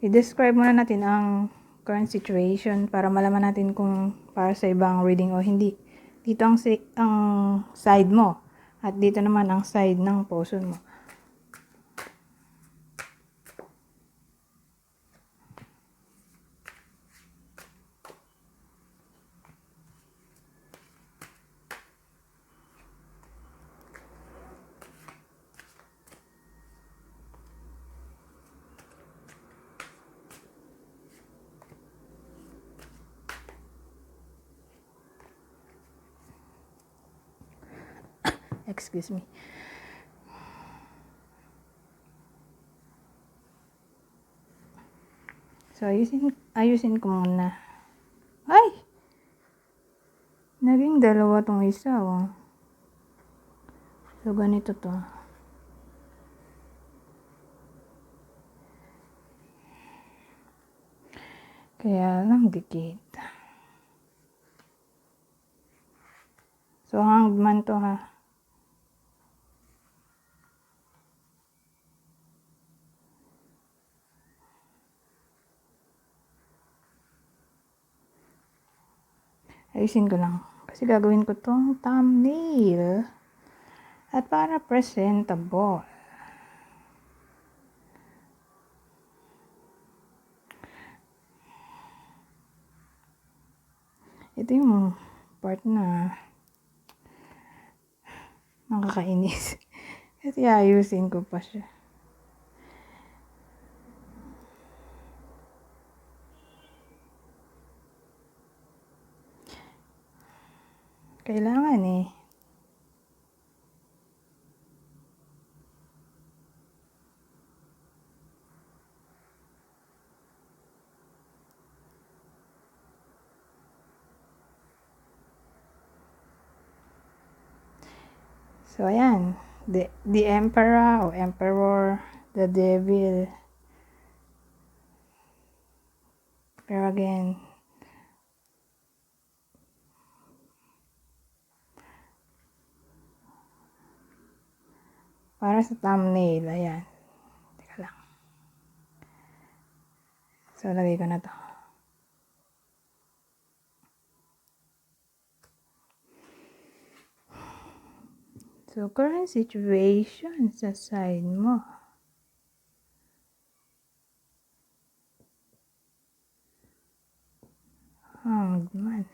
i-describe muna natin ang current situation para malaman natin kung para sa ibang reading o hindi. Dito ang, si- ang side mo at dito naman ang side ng person mo. Excuse me. So, ayusin, ayusin ko muna. Ay! Naging dalawa tong isa, oh. So, ganito to. Kaya lang dikit. So, hangman to ha. Ayusin ko lang. Kasi gagawin ko tong thumbnail. At para presentable. Ito yung part na nakakainis. Kasi ayusin ko pa siya. Kailangan eh. So, ayan. The, the Emperor o Emperor, the Devil. Pero again, para sa thumbnail, ayan. Teka lang. So, lagay ko na to. So, current situation sa side mo. Hangman.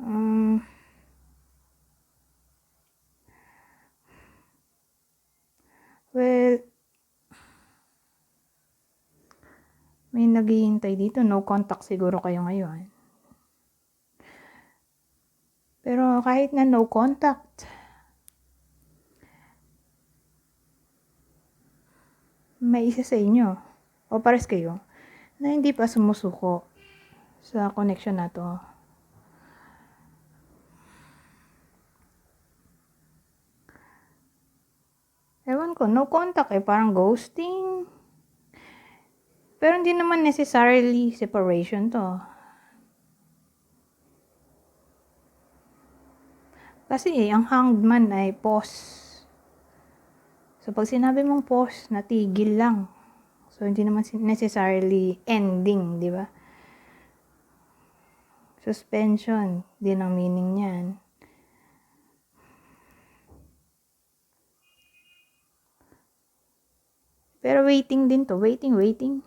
Um, well, may naghihintay dito. No contact siguro kayo ngayon. Pero kahit na no contact, may isa sa inyo, o pares kayo, na hindi pa sumusuko sa connection na to. Ewan ko, no contact eh, parang ghosting. Pero hindi naman necessarily separation to. Kasi eh, ang hanged man ay pause. So, pag sinabi mong pause, natigil lang. So, hindi naman necessarily ending, di ba? Suspension, din ang meaning niyan. Pero waiting din to. Waiting, waiting.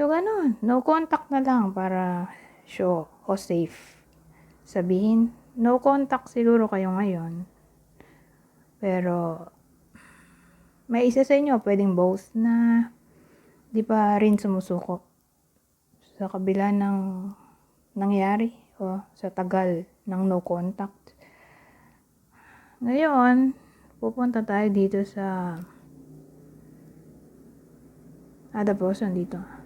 So, ganun. No contact na lang para show o safe. Sabihin, no contact siguro kayo ngayon. Pero, may isa sa inyo, pwedeng both na di pa rin sumusuko sa kabila ng nangyari o sa tagal ng no contact. Ngayon, pupunta tayo dito sa other person dito.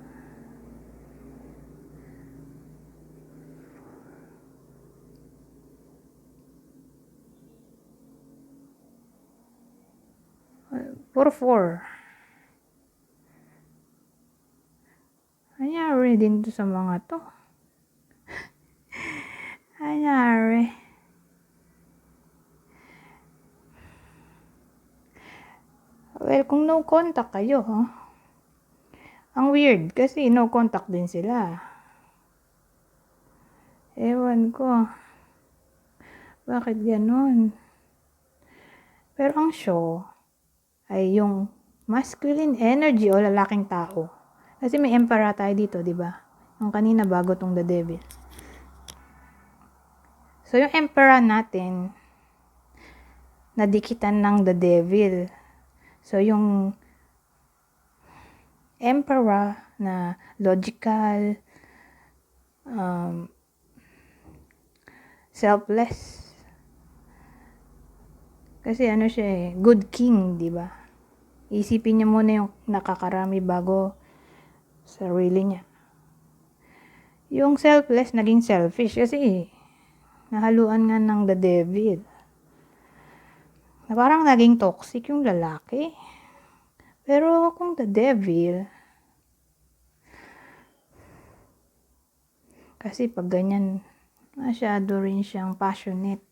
Puro four. Anyari din to sa mga to. Anyari. Well, kung no contact kayo, ha? Ang weird, kasi no contact din sila. Ewan ko. Bakit ganon? Pero ang show ay yung masculine energy o lalaking tao. Kasi may emperor tayo dito, di ba? Yung kanina bago tong The Devil. So, yung emperor natin, nadikitan ng The Devil. So, yung emperor na logical, um, selfless. Kasi ano siya eh, good king, di ba? Isipin niya muna yung nakakarami bago sarili niya. Yung selfless, naging selfish kasi nahaluan nga ng the devil. Na parang naging toxic yung lalaki. Pero kung the devil, kasi pag ganyan, masyado rin siyang passionate.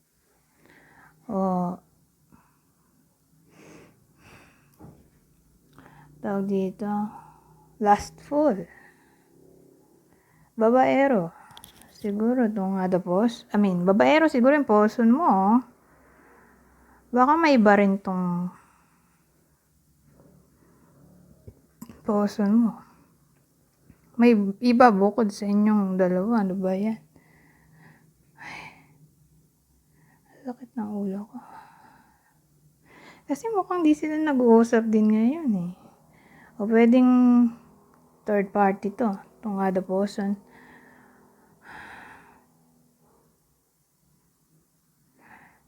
O, tawag dito, lustful. Babaero. Siguro itong adapos. I mean, babaero siguro yung person mo. oh. Baka may iba rin tong person mo. May iba bukod sa inyong dalawa. Ano ba yan? Sakit ng ulo ko. Kasi mukhang di sila nag-uusap din ngayon eh. O pwedeng third party to. Itong other person.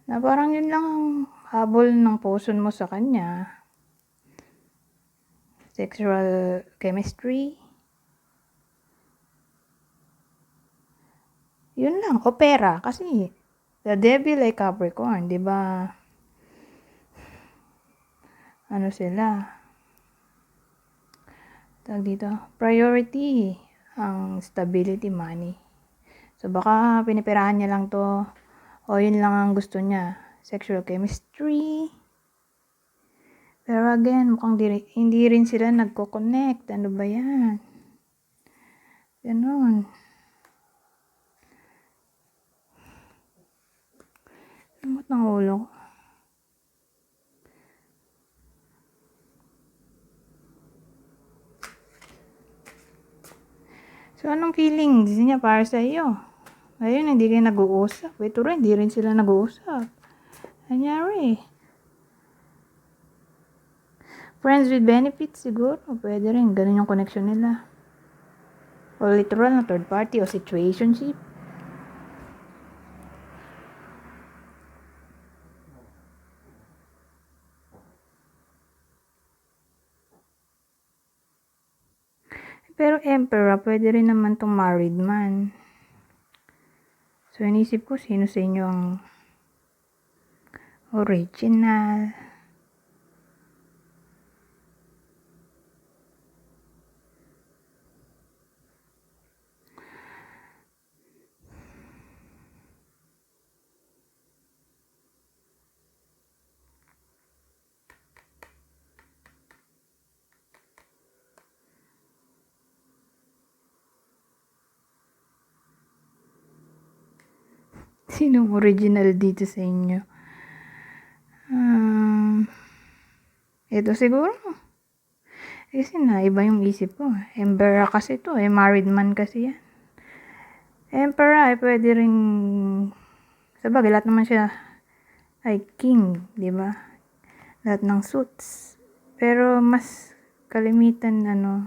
Na parang yun lang ang habol ng person mo sa kanya. Sexual chemistry. Yun lang. O pera. Kasi the devil ay Capricorn. di ba? Ano sila? Tag dito. Priority ang stability money. So baka pinipirahan niya lang to o yun lang ang gusto niya. Sexual chemistry. Pero again, mukhang di, hindi rin sila nagko-connect. Ano ba yan? Ganon. Lamot ng ulo ko. So, anong feelings niya para sa iyo? Ayun, hindi kayo nag-uusap. Ito rin, hindi rin sila nag-uusap. Anyari. Friends with benefits siguro. Pwede rin. Ganun yung connection nila. O literal na third party o situationship. Pero emperor, pwede rin naman tong married man. So, inisip ko sino sa inyo ang original. Sinong original dito sa inyo? Um, ito siguro. Kasi na, iba yung isip ko. Emperor kasi to eh. Married man kasi yan. Emperor ay pwede rin sabagay, lahat naman siya ay king, di ba? Lahat ng suits. Pero mas kalimitan ano,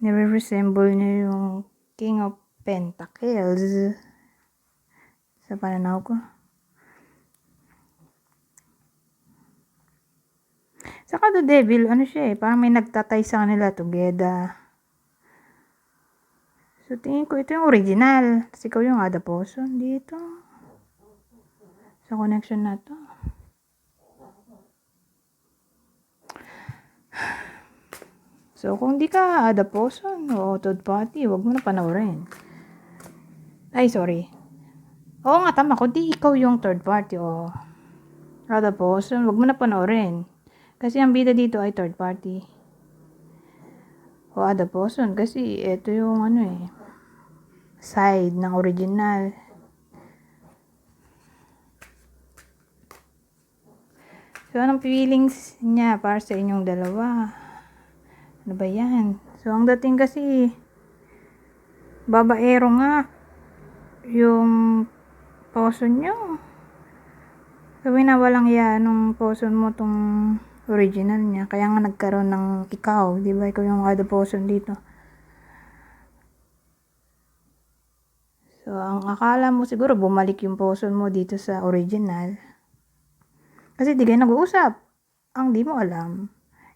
nire-resemble niya yung King of Pentacles sa pananaw ko. Saka the devil, ano siya eh, parang may nagtatay sa kanila together. So, tingin ko ito yung original. Tapos ikaw yung person dito. Sa connection na to. So, kung di ka person o third party, wag mo na panoorin. Ay, sorry. Oo nga, tama. Kung di ikaw yung third party o other person, wag mo na panoorin. Kasi ang bida dito ay third party. O other person. Kasi ito yung ano eh. Side ng original. So, anong feelings niya para sa inyong dalawa? Ano ba yan? So, ang dating kasi, babaero nga yung poson nyo. Sabi na walang ya nung poson mo tong original niya. Kaya nga nagkaroon ng ikaw. Di ba? Ikaw yung other poson dito. So, ang akala mo siguro bumalik yung poson mo dito sa original. Kasi di kayo nag-uusap. Ang di mo alam.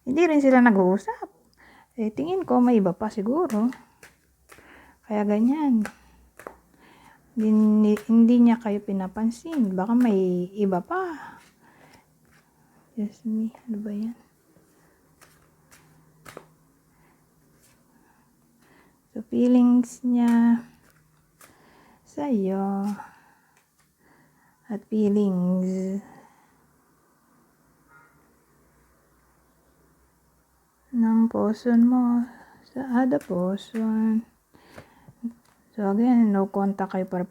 Hindi rin sila nag-uusap. Eh, tingin ko may iba pa siguro. Kaya ganyan. Hindi, hindi niya kayo pinapansin. Baka may iba pa. Yes, me. Ano ba yan? So, feelings niya sa'yo at feelings ng poson mo sa ada poson. So again, no contact kayo para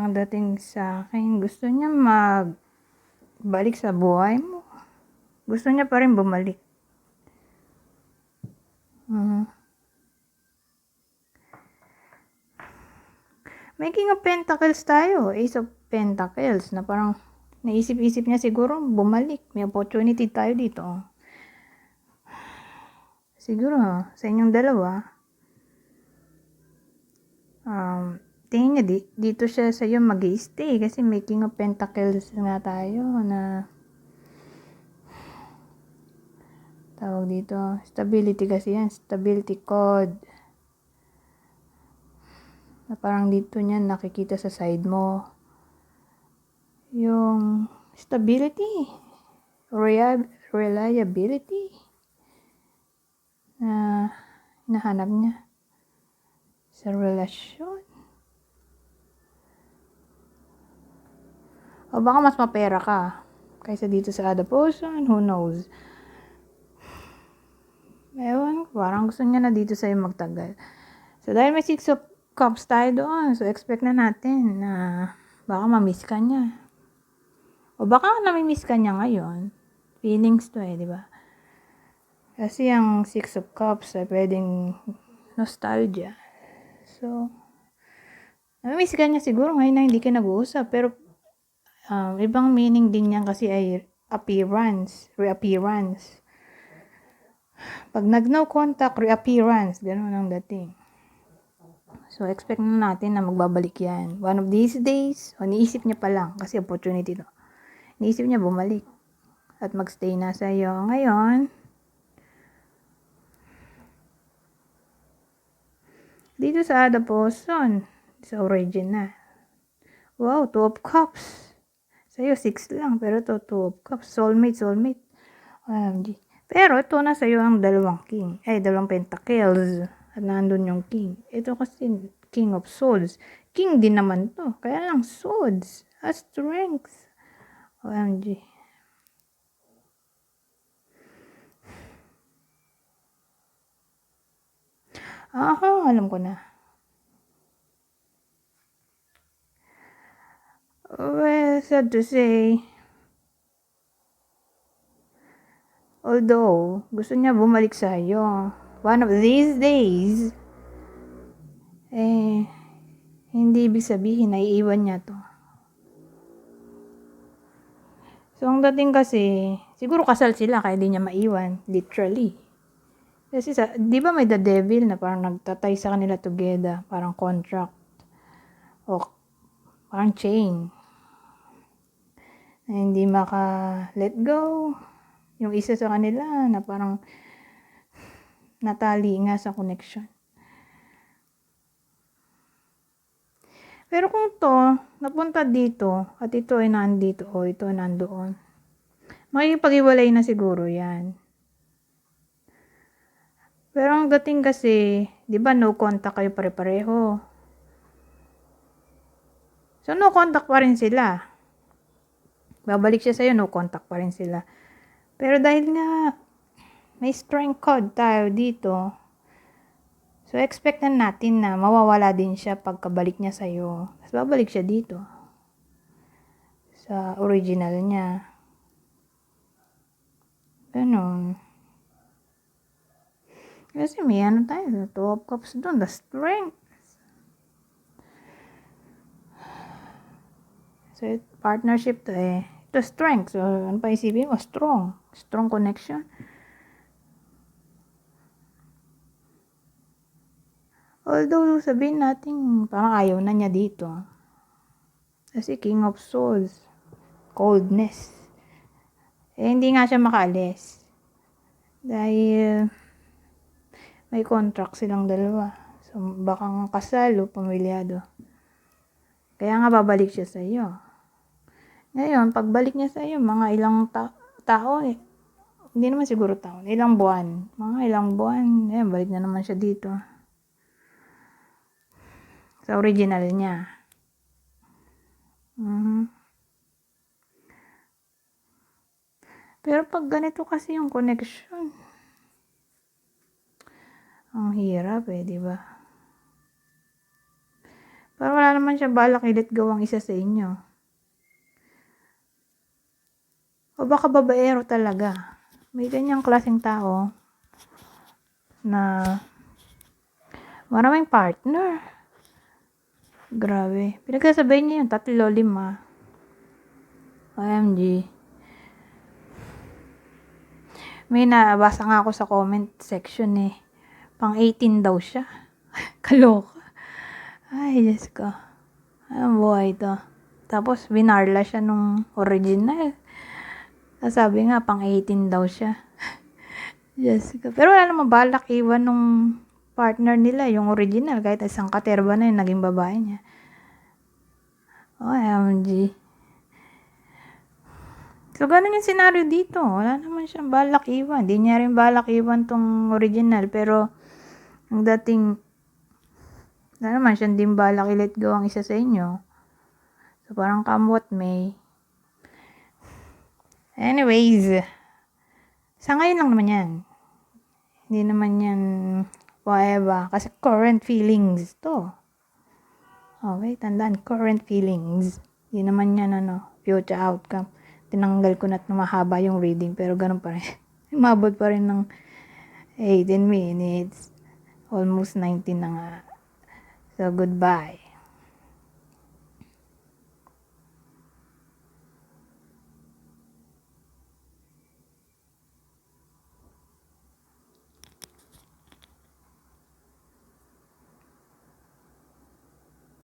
ang sa akin, gusto niya mag balik sa buhay mo. Gusto niya pa rin bumalik. Mhm. May King of Pentacles tayo. Ace of Pentacles na parang naisip-isip niya siguro bumalik. May opportunity tayo dito. Siguro sa inyong dalawa, um, tingin niya di, dito siya sa iyo mag stay kasi may King of Pentacles nga tayo na tawag dito stability kasi yan stability code. Na parang dito niya nakikita sa side mo. Yung stability reliability na hinahanap niya sa relasyon o baka mas mapera ka kaysa dito sa person who knows Ewan ko, parang gusto niya na dito sa'yo magtagal. So, dahil may six of cups tayo doon, so expect na natin na baka ma-miss ka niya. O baka nami-miss ka niya ngayon. Feelings to eh, di ba? Kasi ang six of cups ay pwedeng nostalgia. So, nami-miss ka niya siguro ngayon na hindi ka nag-uusap. Pero, um, ibang meaning din niya kasi ay appearance, reappearance. Pag nag-no contact, reappearance, ganun ang dating. So, expect na natin na magbabalik yan. One of these days, o niisip niya pa lang, kasi opportunity to. Niisip niya bumalik. At magstay na sa iyo. Ngayon, dito sa Ada Poson, sa original. Wow, two of cups. Sa'yo, six lang. Pero to, two of cups. Soulmate, soulmate. OMG. Pero ito na sa'yo ang dalawang king. Ay, dalawang pentacles. At nandun yung king. Ito kasi king of swords. King din naman to. Kaya lang swords. A strength. OMG. Aha, alam ko na. Well, sad to say, although gusto niya bumalik sa iyo, one of these days, eh, hindi ibig sabihin na iiwan niya to. So, ang dating kasi, siguro kasal sila kaya di niya maiwan. Literally. Kasi sa, di ba may the devil na parang nagtatay sa kanila together, parang contract. O parang chain. Na hindi maka let go. Yung isa sa kanila na parang natali nga sa connection. Pero kung to, napunta dito, at ito ay nandito, o ito nandoon, makikipag-iwalay na siguro yan. Pero ang dating kasi, di ba no contact kayo pare-pareho. So no contact pa rin sila. Babalik siya sa'yo, no contact pa rin sila. Pero dahil nga, may strength code tayo dito, so expect na natin na mawawala din siya pagkabalik niya sa'yo. Tapos babalik siya dito. Sa original niya. Ganon. Kasi may ano tayo, two of cups doon, the strength. So, partnership to eh. Ito strength. So, ano pa isipin mo? Strong. Strong connection. Although, sabihin natin, parang ayaw na niya dito. Kasi King of Swords. Coldness. Eh, hindi nga siya makaalis. Dahil, may contract silang dalawa. So, baka nga kasal o pamilyado. Kaya nga babalik siya sa iyo. Ngayon, pagbalik niya sa iyo, mga ilang ta- tao eh. Hindi naman siguro taon, ilang buwan. Mga ilang buwan, eh, balik na naman siya dito. Sa original niya. Mhm. Pero pag ganito kasi yung connection, ang hirap eh, di ba? Parang wala naman siya balak i-let ang isa sa inyo. O baka babaero talaga. May ganyang klaseng tao na maraming partner. Grabe. Pinagsasabihin niya yung tatlo, lima. OMG. May nabasa nga ako sa comment section eh. Pang 18 daw siya. Kaloka. Ay, Diyos ko. Ang buhay to. Tapos, binarla siya nung original. Tapos Sabi nga, pang 18 daw siya. Ko. Pero wala namang balak iwan nung partner nila, yung original. Kahit isang katerba na yung naging babae niya. OMG. So, ganun yung senaryo dito. Wala naman siyang balak iwan. Hindi niya rin balak iwan tong original. Pero, ang dating, wala naman siyang din balak i-let go ang isa sa inyo. So, parang what may. Anyways, sa ngayon lang naman yan. Hindi naman yan forever. Kasi current feelings to. Okay, tandaan, current feelings. Hindi naman yan, ano, future outcome. Tinanggal ko na at mahaba yung reading, pero ganun pa rin. Umabot pa rin ng 18 minutes. Almost 19 na nga. So, goodbye.